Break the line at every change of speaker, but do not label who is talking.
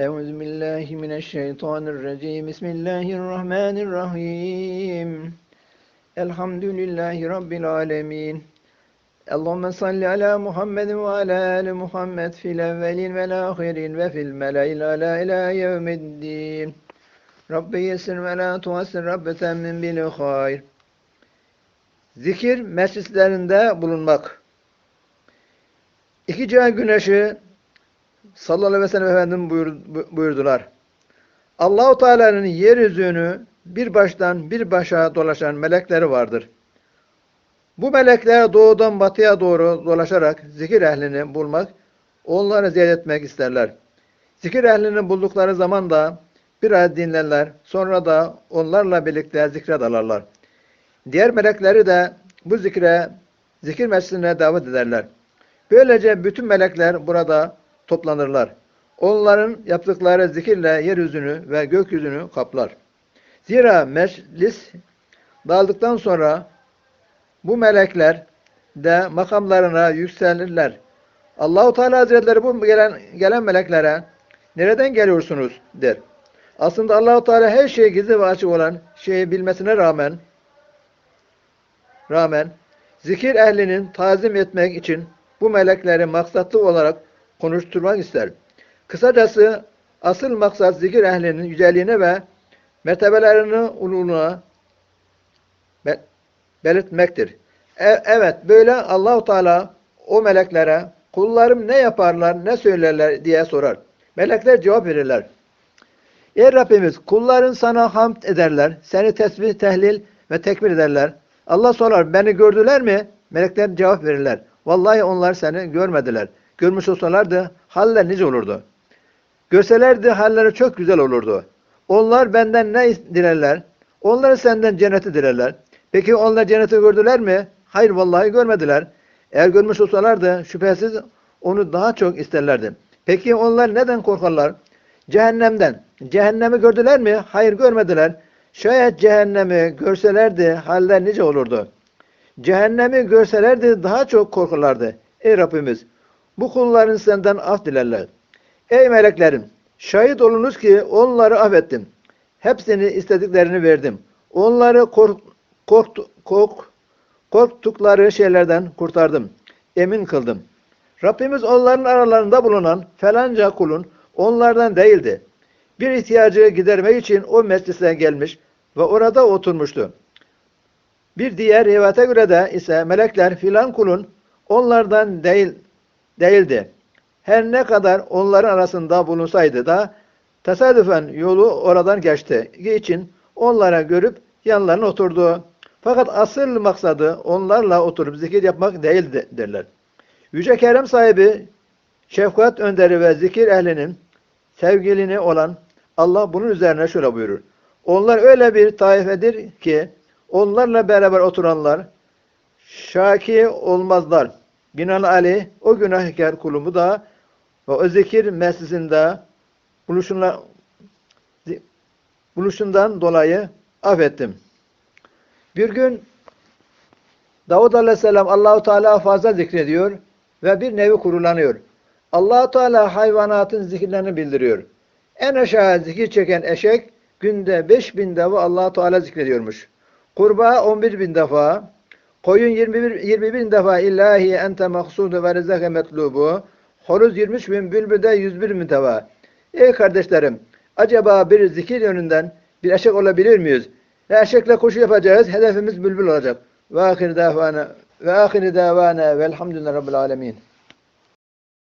أعوذ بالله من الشيطان الرجيم بسم الله الرحمن الرحيم الحمد لله رب العالمين اللهم صل على محمد وعلى آل محمد في الأولين والآخرين وفي الملأ الأعلى إلى يوم الدين رب يسر ولا تعسر رب تمن بالخير Zikir meclislerinde bulunmak. İki cihan güneşi sallallahu aleyhi ve sellem Efendim buyur, buyurdular. Allahu Teala'nın yeryüzünü bir baştan bir başa dolaşan melekleri vardır. Bu melekler doğudan batıya doğru dolaşarak zikir ehlini bulmak, onları ziyaret etmek isterler. Zikir ehlini buldukları zaman da bir ay dinlerler, sonra da onlarla birlikte zikre dalarlar. Diğer melekleri de bu zikre, zikir meclisine davet ederler. Böylece bütün melekler burada toplanırlar. Onların yaptıkları zikirle yeryüzünü ve gökyüzünü kaplar. Zira meclis dağıldıktan sonra bu melekler de makamlarına yükselirler. Allahu Teala Hazretleri bu gelen, gelen meleklere nereden geliyorsunuz der. Aslında Allahu Teala her şeyi gizli ve açık olan şeyi bilmesine rağmen rağmen zikir ehlinin tazim etmek için bu melekleri maksatlı olarak konuşturmak ister. Kısacası asıl maksat zikir ehlinin yüceliğine ve mertebelerinin ululuğuna belirtmektir. E evet böyle Allahu Teala o meleklere kullarım ne yaparlar, ne söylerler diye sorar. Melekler cevap verirler. Ey Rabbimiz kulların sana hamd ederler, seni tesbih, tehlil ve tekbir ederler. Allah sorar beni gördüler mi? Melekler cevap verirler. Vallahi onlar seni görmediler. Görmüş olsalardı haller nice olurdu. Görselerdi halleri çok güzel olurdu. Onlar benden ne dilerler? Onlar senden cenneti dilerler. Peki onlar cenneti gördüler mi? Hayır vallahi görmediler. Eğer görmüş olsalardı şüphesiz onu daha çok isterlerdi. Peki onlar neden korkarlar? Cehennemden. Cehennemi gördüler mi? Hayır görmediler. Şayet cehennemi görselerdi haller nice olurdu. Cehennemi görselerdi daha çok korkarlardı. Ey Rabbimiz bu kulların senden af dilerler. Ey meleklerim şahit olunuz ki onları affettim. Hepsini istediklerini verdim. Onları kork, korktu, kork, korktukları şeylerden kurtardım. Emin kıldım. Rabbimiz onların aralarında bulunan falanca kulun onlardan değildi. Bir ihtiyacı gidermek için o meclise gelmiş ve orada oturmuştu. Bir diğer rivayete göre de ise melekler filan kulun onlardan değil değildi. Her ne kadar onların arasında bulunsaydı da tesadüfen yolu oradan geçti için onlara görüp yanlarına oturdu. Fakat asıl maksadı onlarla oturup zikir yapmak değil derler. Yüce Kerem sahibi, şefkat önderi ve zikir ehlinin sevgilini olan Allah bunun üzerine şöyle buyurur. Onlar öyle bir taifedir ki onlarla beraber oturanlar şaki olmazlar. Binaenaleyh o günahkar kulumu da ve o zikir meclisinde buluşundan dolayı affettim. Bir gün Davud Aleyhisselam Allahu Teala fazla zikrediyor ve bir nevi kurulanıyor. Allahu Teala hayvanatın zikirlerini bildiriyor. En aşağı zikir çeken eşek günde 5000 defa Allahu Teala zikrediyormuş. Kurbağa 11 bin defa, koyun 21, 20 bin defa ilahi ente maksudu ve rızake metlubu, horuz 23 bin, bülbül de 101 bin defa. Ey kardeşlerim, acaba bir zikir yönünden bir eşek olabilir miyiz? Ve eşekle koşu yapacağız, hedefimiz bülbül olacak. Ve ahir davana ve ahir davana velhamdülillahi rabbil alemin.